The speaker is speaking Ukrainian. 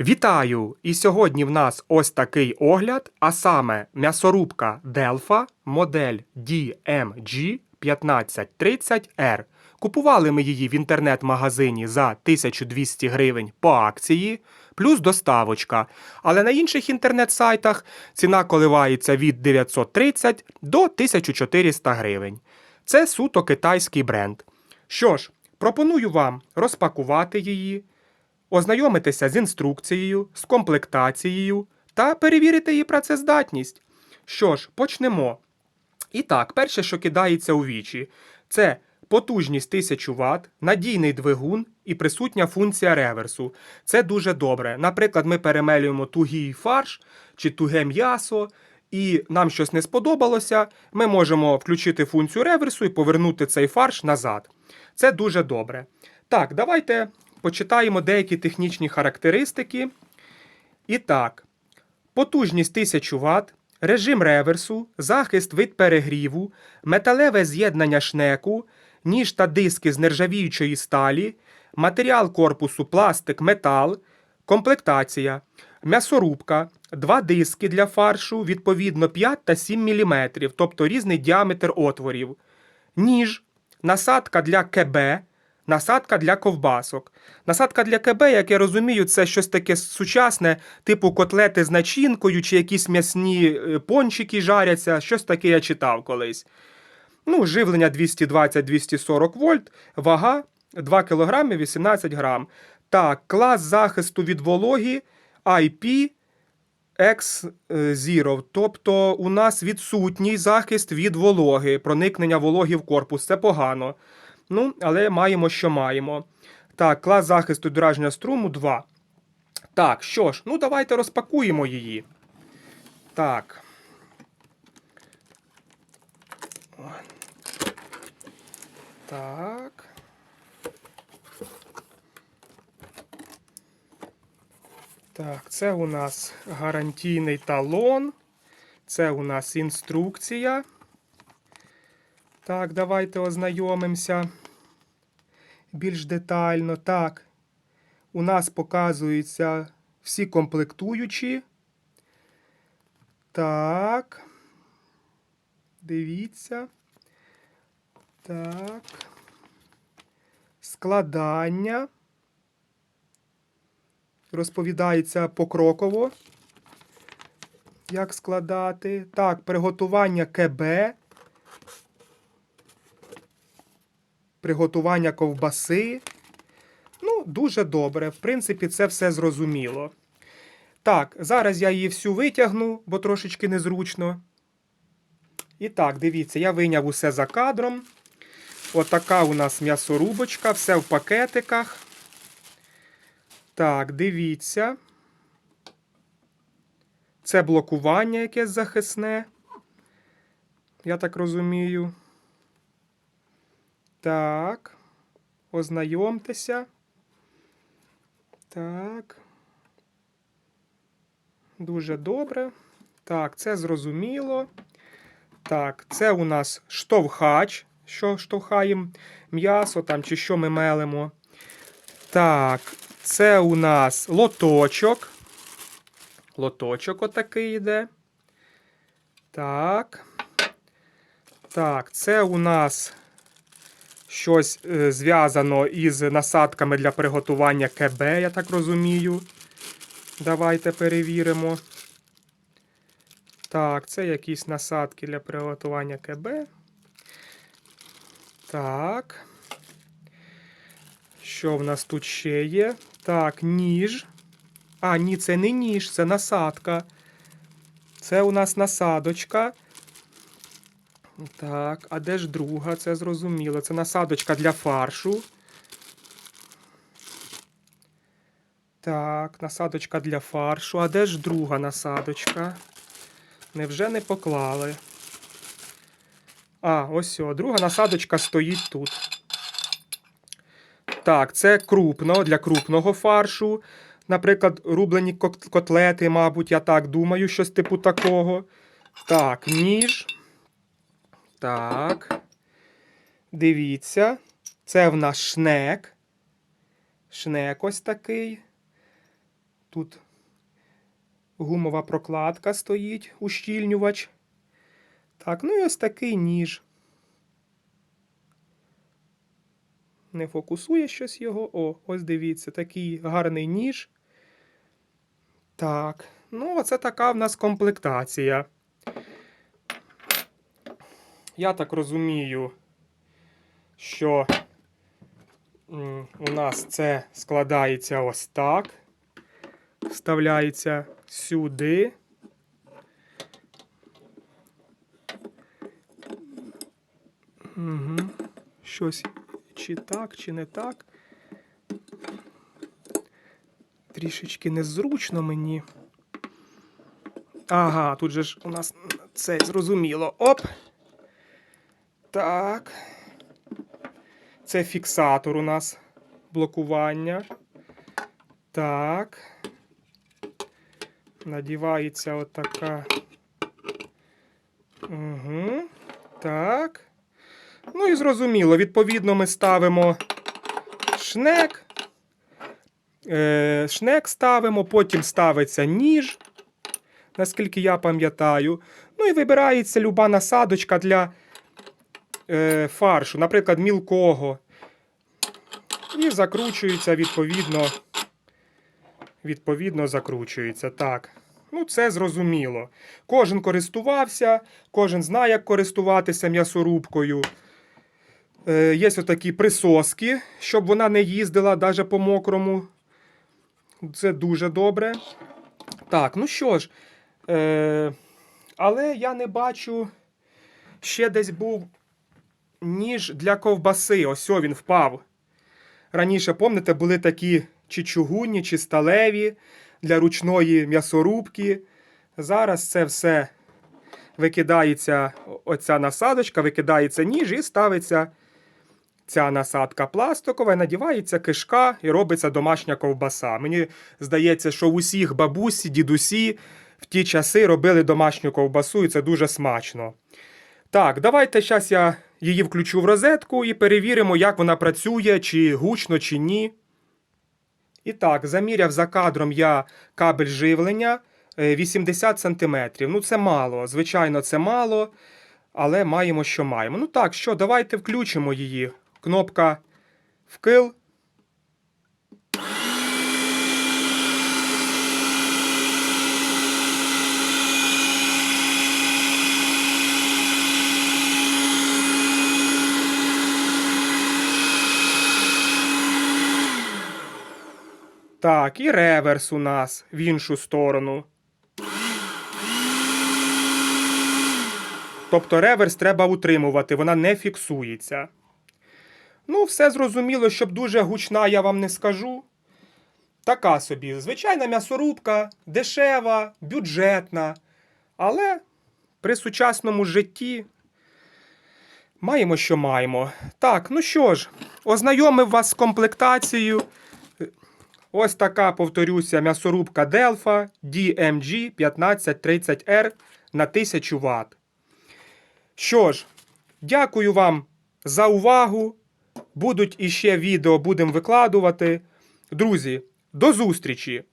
Вітаю! І сьогодні в нас ось такий огляд, а саме м'ясорубка Delfa модель DMG 1530R. Купували ми її в інтернет-магазині за 1200 гривень по акції, плюс доставочка. Але на інших інтернет-сайтах ціна коливається від 930 до 1400 гривень. Це суто китайський бренд. Що ж, пропоную вам розпакувати її, ознайомитися з інструкцією, з комплектацією та перевірити її працездатність. Що ж, почнемо. І так, перше, що кидається у вічі, це потужність 1000 Вт, надійний двигун і присутня функція реверсу. Це дуже добре. Наприклад, ми перемелюємо тугий фарш чи туге м'ясо, і нам щось не сподобалося, ми можемо включити функцію реверсу і повернути цей фарш назад. Це дуже добре. Так, давайте почитаємо деякі технічні характеристики. І так, потужність 1000 Вт, режим реверсу, захист від перегріву, металеве з'єднання шнеку, ніж та диски з нержавіючої сталі, матеріал корпусу пластик, метал, комплектація, м'ясорубка, два диски для фаршу, відповідно 5 та 7 мм, тобто різний діаметр отворів, ніж, насадка для КБ, насадка для ковбасок. Насадка для КБ, як я розумію, це щось таке сучасне, типу котлети з начинкою, чи якісь м'ясні е, пончики жаряться, щось таке я читав колись. Ну, живлення 220-240 вольт, вага 2 кг 18 грам. Так, клас захисту від вологі IP X0, тобто у нас відсутній захист від вологи, проникнення вологи в корпус. Це погано. Ну, але маємо, що маємо. Так, клас захисту від струму 2. Так, що ж, ну давайте розпакуємо її. Так. Так. Так, це у нас гарантійний талон. Це у нас інструкція. Так, давайте ознайомимося більш детально. Так, у нас показуються всі комплектуючі. Так. Дивіться. Так. Складання. Розповідається покроково. Як складати. Так, приготування КБ. Приготування ковбаси. Ну, дуже добре. В принципі, це все зрозуміло. Так, зараз я її всю витягну, бо трошечки незручно. І так, дивіться, я вийняв усе за кадром. Отака у нас м'ясорубочка, все в пакетиках. Так, дивіться. Це блокування якесь захисне. Я так розумію. Так. Ознайомтеся. Так. Дуже добре. Так, це зрозуміло. Так, це у нас штовхач, що штовхаємо м'ясо там чи що ми мелимо. Так, це у нас лоточок. Лоточок отакий йде. Так. Так, це у нас щось е, зв'язано із насадками для приготування КБ, я так розумію. Давайте перевіримо. Так, це якісь насадки для приготування КБ. Так. Що в нас тут ще є? Так, ніж. А, ні, це не ніж, це насадка. Це у нас насадочка. Так, а де ж друга? Це зрозуміло. Це насадочка для фаршу. Так, насадочка для фаршу. А де ж друга насадочка? Невже не поклали? А, ось о, друга насадочка стоїть тут. Так, це крупно для крупного фаршу. Наприклад, рублені котлети, мабуть, я так думаю, щось типу такого. Так, ніж. Так. Дивіться. Це в нас шнек. Шнек ось такий. Тут гумова прокладка стоїть, ущільнювач. Так, ну і ось такий ніж. Не фокусує щось його. О, ось дивіться, такий гарний ніж. Так, ну, оце така в нас комплектація. Я так розумію, що у нас це складається ось так. Вставляється сюди. Угу. Щось чи так, чи не так. Трішечки незручно мені. Ага, тут же ж у нас це зрозуміло. Оп. Так. Це фіксатор у нас блокування. Так. Надівається отака. Угу. Так. Ну і зрозуміло, відповідно, ми ставимо шнек. Е, шнек ставимо, потім ставиться ніж, наскільки я пам'ятаю. Ну і вибирається люба насадочка для е, фаршу, наприклад, мілкого. І закручується відповідно. Відповідно, закручується. Так. Ну, це зрозуміло. Кожен користувався, кожен знає, як користуватися м'ясорубкою. Е, є отакі присоски, щоб вона не їздила навіть по мокрому. Це дуже добре. Так, ну що ж. Е, але я не бачу. Ще десь був ніж для ковбаси. Ось він впав. Раніше, пам'ятаєте, були такі чи чугунні, чи сталеві для ручної м'ясорубки. Зараз це все викидається оця насадочка, викидається ніж і ставиться ця насадка пластикова, надівається кишка і робиться домашня ковбаса. Мені здається, що в усіх бабусі, дідусі в ті часи робили домашню ковбасу, і це дуже смачно. Так, давайте зараз я її включу в розетку і перевіримо, як вона працює, чи гучно, чи ні. І так, заміряв за кадром я кабель живлення е, 80 см. Ну, це мало. Звичайно, це мало, але маємо, що маємо. Ну так, що, давайте включимо її. Кнопка вкил. Так, і реверс у нас в іншу сторону. Тобто реверс треба утримувати, вона не фіксується. Ну, все зрозуміло, щоб дуже гучна, я вам не скажу. Така собі, звичайна м'ясорубка, дешева, бюджетна. Але при сучасному житті маємо, що маємо. Так, ну що ж, ознайомив вас з комплектацією. Ось така, повторюся, м'ясорубка Delphi DMG 1530R на 1000 Вт. Що ж, дякую вам за увагу. Будуть іще відео, будемо викладувати. Друзі, до зустрічі!